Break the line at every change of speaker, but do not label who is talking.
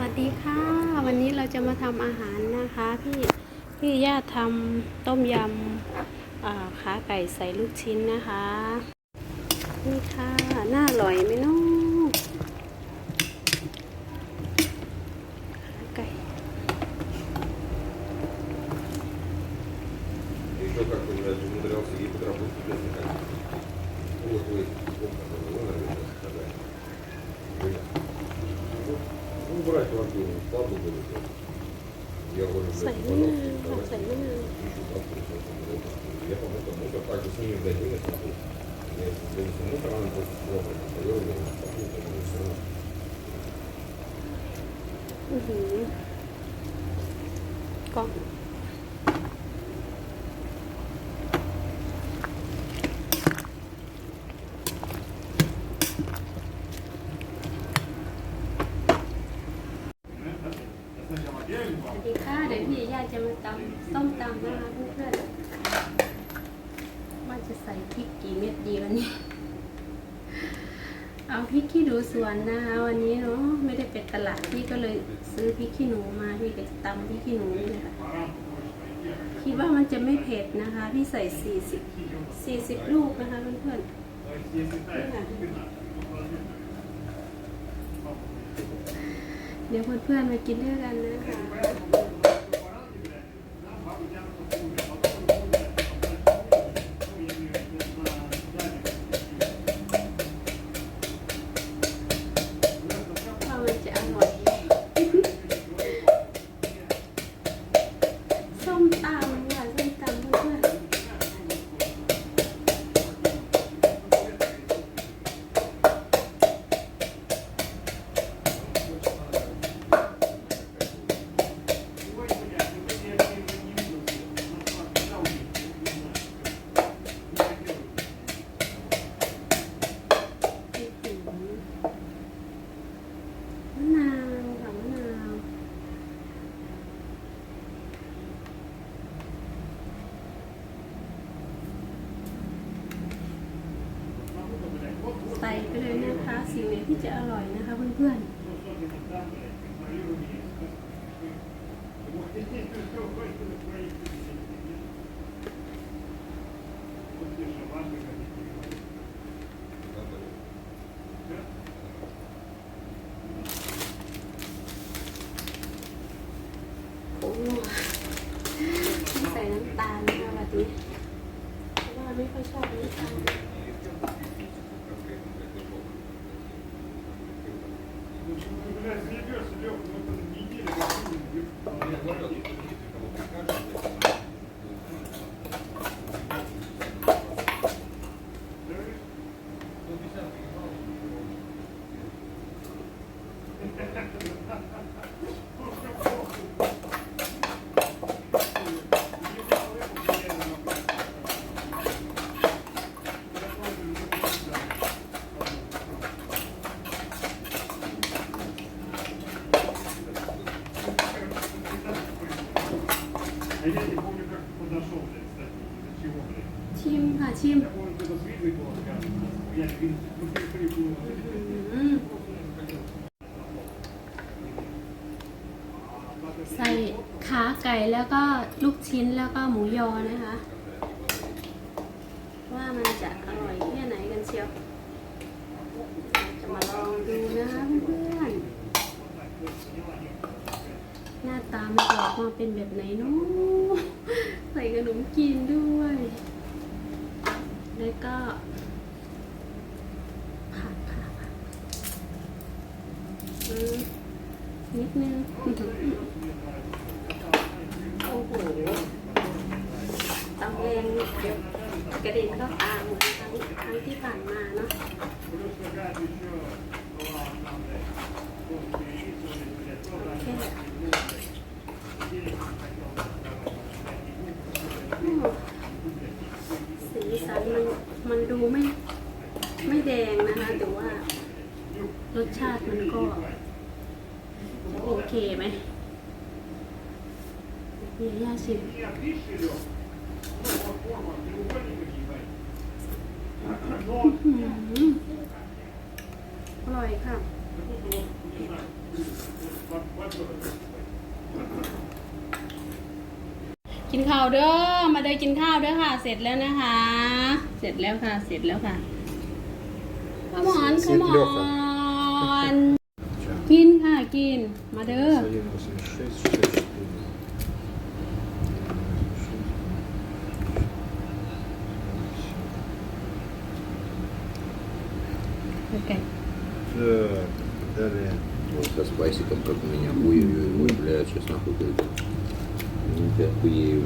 วัสดีค่ะ วันนี้เราจะมาทำอาหารนะคะพี่พี่ย่าทำต้มยำขาไก่ใส่ลูกชิ้นนะคะ นี่ค่ะน่าอร่อยไหมน้ะขาไก่
убрать вампиру, слабо будет. Я говорю, блядь, пожалуйста. Я помню, что мусор так же с ними дадим, смотрю. Я если занесу мусор, она просто слабо поел, я попью, то мне все равно.
Как? สวัสดีค่ะเดี๋ยวพี่ย่าจะมาตำต้มตำนะคะเพื่อนๆว่าจะใส่พริกกี่เม็ดดีวันนี้ เอาพริกขี้หนูสวนนะคะวันนี้เนาะไม่ได้ไปตลาดพี่ก็เลยซื้อพริกขี้หนูมาพี่ก็จะตำพริกขี้หนูนี่นะคะคิดว่ามันจะไม่เผ็ดนะคะ พี่ใส่สี่สิบสี่สิบลูกนะคะเพื่อนๆ เดี๋ยวเพื่อนๆมากินด้วยกันนะคะ ไปเลยนะคะ สิ่งไหนที่จะอร่อยนะคะเพื่อนๆผงนัวไม่ใส่น้ำตาลนะคะแบบนี้เพราะว่าไม่ค่อยชอบน้ำตาล
그러면 그것은 미지의 내용이 있는 게 원격이 있거든요. я не помню, как подошел, блядь, кстати, из-за чего, блядь.
ชิมค่ะชิม
Я помню, когда с визой было сказано, я вин- ну, перепрыгнул.
อืมใส่ขาไก่แล้วก็ลูกชิ้นแล้วก็หมูยอนะคะ ว่ามันจะอร่อยแค่ไหนกันเชียว จะมาลองดูนะคะเพื่อนๆหน้า ตามันออกมาเป็นแบบไหนเนาะใส่ขนมกินด้วย แล้วก็ผักผักนิดนึงโอ้โหตำแรงกระเด็นก็ตาหมทั้งทั้งที่ผ่านมาเนาะแค่ สีสันมันมันดูไม่ไม่แดงนะคะแต่ว่ารสชาติมันก็โอเคไหมเยียย่าชิมอร่อยค่ะ กินข้าวเด้อ มาเด้อกินข้าวเด้อค่ะ เสร็จแล้วนะคะ เสร็จแล้วค่ะ เสร็จแล้วค่ะขมอนขมอนกินค่ะ กิน มาเด้อ โอเค
Так, далее.
Вот со спайсиком, как у меня. Ой-ой-ой, бля, сейчас нахуй. 你别故意